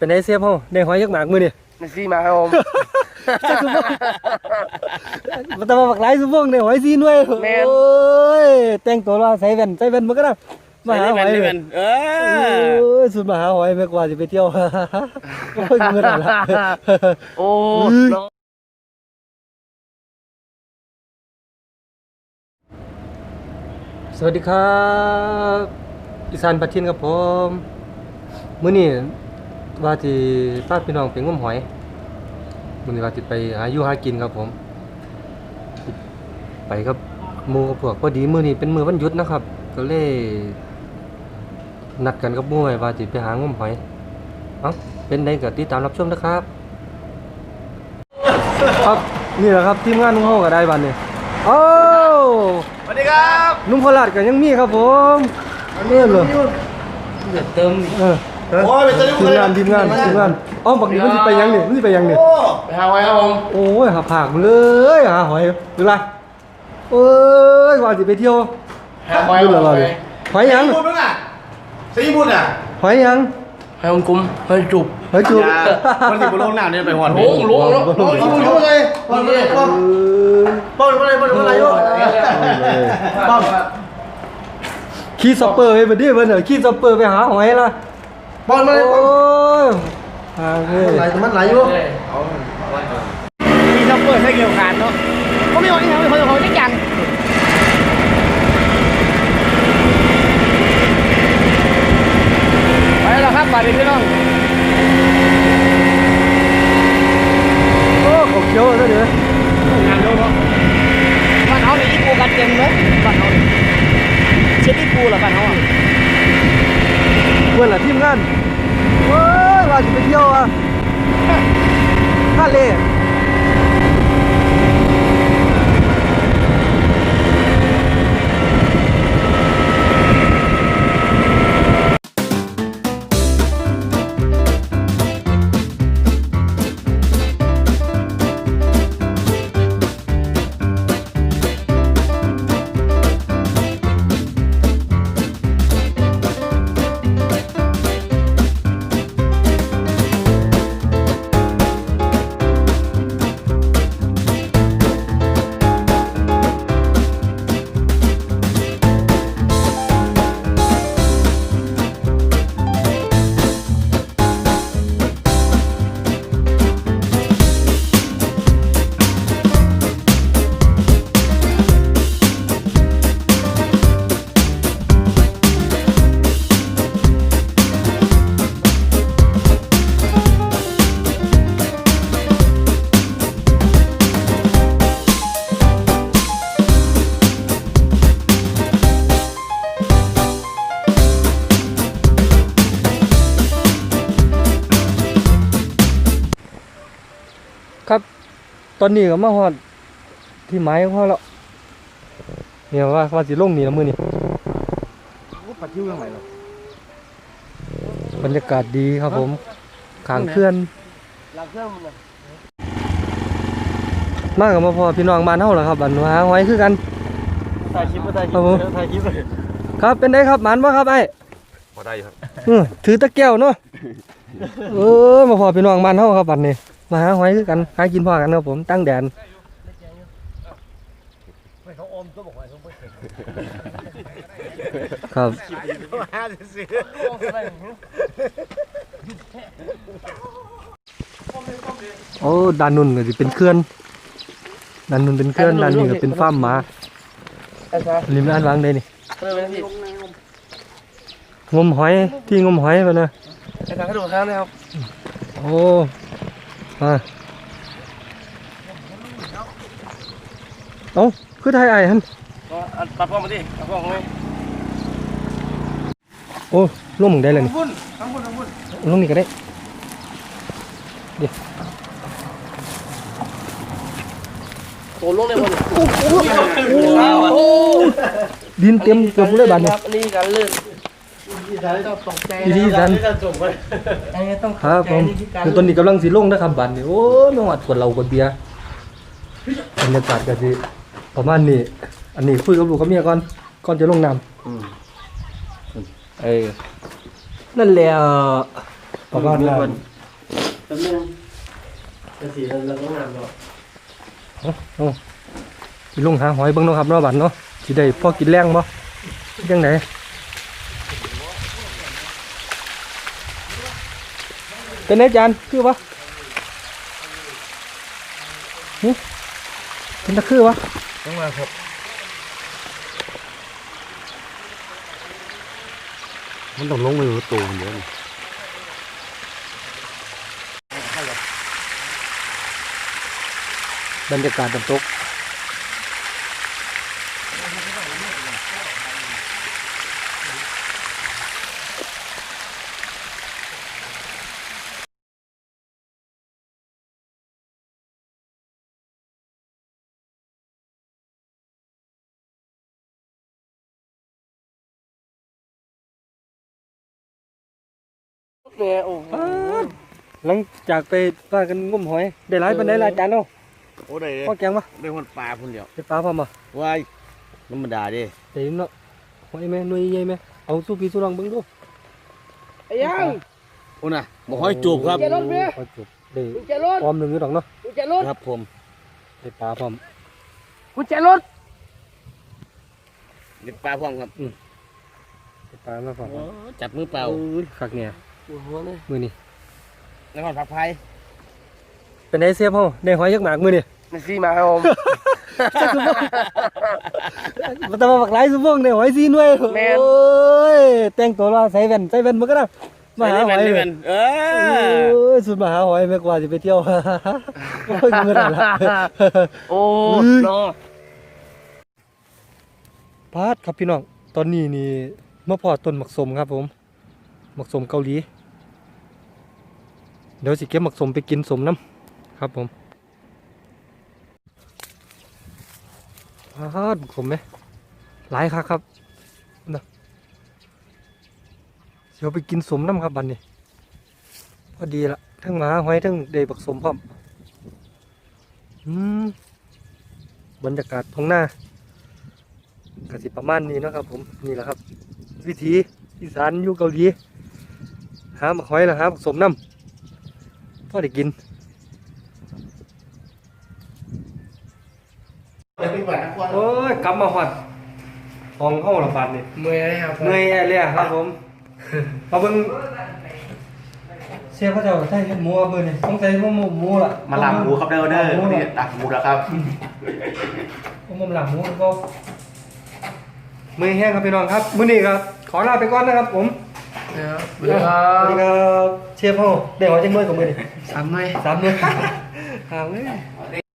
เป็นไอเสียบเฮาได้หอยยักหมากมื้อนี่นี่ซีมาครับผม มันต้องมาบักหลายสุวงได้หอยซีหน่วยแม่น โอ้ยแต่งตัวว่าใส่แว่นใส่แว่นมันก็ได้มาหาหอยได้แว่นเอโอ้อยสุดมาหาหอยแม่กว่าสิไปเที่ยว โอ้ยเงินอะไรโอ้น้องสวัสดีครับ อีสานปัททินครับผมมื้อนี้ ว่าสิพาพี่น้องไปงมหอยมื้อนี้ว่าสิไปหาอยู่หากินครับผม ไปกับหมู่กับพวกพอดีมื้อนี้เป็นมื้อวันหยุดนะครับ ก็เลยนัดกันกับหมู่ไว้ว่าสิไปหางมหอยเอ้าเป็นไดก็ติดตามรับชมนะครับ ครับนี่แหละครับทีมงานของเฮาก็ได้บัดนี้โอ้สวัสดีครับนุ่มโคราชก็ยังมีครับผมเนื่อเลยเดี๋ยวเติมอีกเออ โอ้ยเป็นตัวนี้ทีมงานทีมงานทีมงานเอ้อบักนี้มันสิไปยังนี่มันสิไปยังนี่โอ้ไปหาไว้ครับผมโอ้ยหาผากมาเลยหาหอยดูไรเอ้ยว่าสิไปเที่ยวหาไว้ดูคแล้รัวบเลยหอยยังซีบุญมั้งอะซีบุญอะหอยยังให้ผมกุ้มให้จุบหอยจุกคนที่บุญลงน้ำเนี่ยไปหอนโล่งโล่งโล่งโล่งซีบุญเขาเลยป้อนเลยป้อนเออป้อนอะไรป้อนอะไรอยู่ป้อนขี่ซัปเปอร์ไปบัดนี้เพิ่นเด้อขี่ซัปเปอร์ไปหาหอยล่ะ ป้อนมาโอ้เลยยหาเฮ้ยไหลมันไหลอยู่มีซัพเปอร์ให้เกี่ยวกันเนาะเขาไม่เอาที่ทำให้คนเขาได้กันไปแล้วครับบาดนี้พี่น้องโอ้ขอเขียวแล้วเด้องานเร็วเนาะบ้านเขาเนี่ยญี่ปุ่นกันเต็มเลยบ้านเขาเนี่ยเช็ดญี่ปุ่นเหรอบ้านเขาอะ เพื่อนละทีมงานโอ้ยว่าจะไปเที่ยวอะทะเล ตอนนี้ก็มาฮอดที่ไม้ของเขาแล้วเนี่ยว่าว่าสิลงนี่ละมื้อนี้ปัดยิ้วยังไงหรอบรรยากาศดีครับผมขางเขื่อนหลังเครื่องมันมากับมาพอพี่น้องบ้านเฮาล่ะครับอันหาหอยคือกันถ่ายคลิปก็ถ่ายคลิครับผมปถ่ายคลิปเลยครับเป็นไดครับหมานบ่ครับไอ้พอได้ครับเออถือตะแก้วเนาะเออมาพอพี่น้องบ้านเฮาครับบัดนี้ มาหาหอยคือกันหากินพอกันครับผมตั้งแดนครับโอ้ด้านนุ่นก็สิเป็นเคลื่อนด้านนุ่นเป็นเคลื่อนด้านนี้ก็เป็นฟาร์มหมาไอ้ซ่าริมด้านหลังได้นี่เออเป็นที่งมหอยที่งมหอยไปนะไอ้ซ่าให้ดูข้างนะครับโอ้ มาเอ้าคือไทยไอ้ฮันก็อัดปัดกล้องมาดิปัดกล้องเลยโอ้ลงหมึงได้เลยนี่บุญทั้งบุญทั้งบุญลงนี่ก็ได้โตลงเลยคนโอ้ดินเต็มเกือบเลยบานนี่ครับนี่กันลื่น ต้องตกใจอีทีสันไอ้ต้องครับผมคือตอนนี้กำลังสิลงนะครับบานนี่โอ้ยไม่หวัดขวดเหล้าขวดเบียร์บรรยากาศก็สิประมาณนี้ อันนี้คุยกับลูกกับเมียก่อนก่อนจะลงน้ำเออนั่นแหละประมาณนั้นตำนึงจะสีเราเราต้องนำเนาะเอาเอาสิลงหาหอยเบิ่งเนาะครับเนาะบัดเนาะสิได้พอกินแรงบ่จังได เป็นไงจานคือบ่หึเป็นตะคือบ่ต้องมาครับมันต้องลงไปอยู่ตัวเดียวนี่บรรยากาศน้ำตก แม่โอ้โหหลังจากไปพากันงมหอยได้หลายปานใดล่ะอาจารย์เนาะโอ้ได้เลยพ่อแกงบ่ได้คนปลาคนเดียวได้ปลาพร้อมบ่ว้ายธรรมดาดิได้ยินเนาะหอยแม่หน่วยใหญ่แม่เอาสู้พี่สู้น้องเบิ่งดูไอ้ยังโอ้น่ะบ่ห้อยจูบครับเจรถเบี้ยโอ้ยจุบได้กุญแจรถพร้อมหนึงอยู่ดอกเนาะกุญแจรถครับผมได้ปลาพร้อมกุญแจรถเด็กปลาพร้อมครับได้ปลามาพร้อมโอ้จับมือเปล่าโอ้ยคักเนี่ย โอ้โหเลยมื้อนี้แล้วก็ผักไผ่เป็นไดเสียบเฮาได้หอยยักหมากมื้อนี้มันซีมาครับผมมันต้องมาบักหลายสุวงได้หอย4หน่วยโอ้ยแต่งตัวว่าใส่แว่นใส่แว่นมันก็ได้มาหาหอยได้เลแม่ยนเอโอ้อยสุดมาหาหอยแม่กว่าสิไปเที่ยวโอ้ยมื้อนั้นล่ะโอ้เนาะพาดครับพี่น้องตอนนี้นี่มาพอต้นหมักสมครับผมหมักสมเกาหลี เดี๋ยวสิเก็บหมักสมไปกินสมน้ำครับผมพาดหมักสมไหมหลายครับครับนะเดี๋ยวไปกินสมน้ำครับบันนี้พอดีละทั้งหมาหอยทั้งเดบักสมพร้อมอืมบรรยากาศท้องหน้ากสิประมาณนี้นะครับผมนี่แหละครับ วิธีอีสานอยู่เกาหลีหาหมักหอยแล้วหาผสมน้ำ พอได้กินโอ้ยกลับมาหอดห้องห้องละบาทนี่เมื่อยครับเหนื่อยเลยอะครับผมมาเบิ่งเสียพระเจ้าใช่เห็ดหมูครับมือนี่ต้องใส่หมูหมูหมูล่ะมาลำหมูครับเด้อเด้อหมูวันนี้ล่ะตักหมูแล้วครับผมมุมหลังหมูก็มือแห้งครับพี่น้องครับมื้อนี้ครับขอลาไปก่อนนะครับผม ครับสสวัสดีครับ เชฟพ่อได้หอยจังเมื่อกับมือนี่สามหน่อยสามมือหางเลย